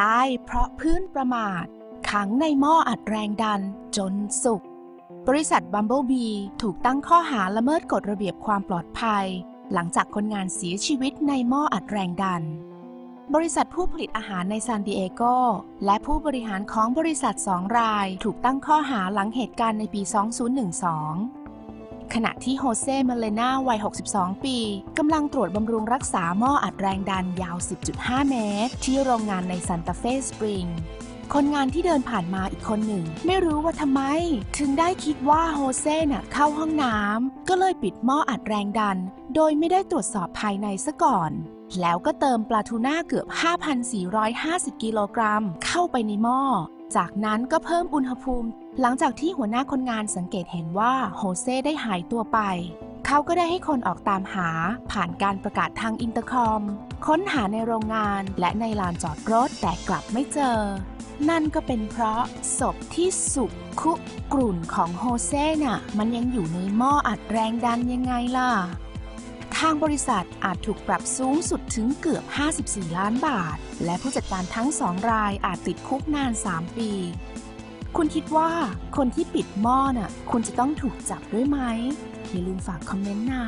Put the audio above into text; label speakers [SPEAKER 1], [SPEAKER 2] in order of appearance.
[SPEAKER 1] ตายเพราะพื้นประมาท ขังในหม้ออัดแรงดันจนสุก บริษัทบัมเบิลบีถูกตั้งข้อหาละเมิดกฎระเบียบความปลอดภัย หลังจากคนงานเสียชีวิตในหม้ออัดแรงดัน บริษัทผู้ผลิตอาหารในซานดิเอโกและผู้บริหารของบริษัทสองรายถูกตั้งข้อหาหลังเหตุการณ์ในปี 2012 ขณะที่โฮเซ่เมเลนาวัย 62 ปีกำลังตรวจบำรุงรักษาหม้ออัดแรงดันยาว 10.5 เมตร ที่โรงงานในซันตาเฟสปริงคนงานที่เดินผ่านมาอีกคนหนึ่ง ไม่รู้ว่าทำไม ถึงได้คิดว่าโฮเซ่น่ะเข้าห้องน้ำก็เลยปิดหม้ออัดแรงดัน โดยไม่ได้ตรวจสอบภายในซะก่อน แล้วก็เติมปลาทูน่าเกือบ 5,450 กิโลกรัมเข้าไปในหม้อ จากนั้นก็เพิ่มอุณหภูมิ หลังจากที่หัวหน้าคนงานสังเกตเห็นว่าโฮเซ่ได้หายตัวไป เขาก็ได้ให้คนออกตามหาผ่านการประกาศทางอินเตอร์คอม ค้นหาในโรงงานและในลานจอดรถแต่กลับไม่เจอ นั่นก็เป็นเพราะศพที่สุกคุกรุ่นของโฮเซ่น่ะ มันยังอยู่ในหม้ออัดแรงดันยังไงล่ะ ทางบริษัทอาจถูกปรับสูงสุดถึงเกือบ 54 ล้านบาท และผู้จัดการทั้งสองรายอาจติดคุกนาน 3 ปี คุณคิดว่าคนที่ปิดหม้อน่ะ คุณจะต้องถูกจับด้วยไหม อย่าลืมฝากคอมเมนต์นะ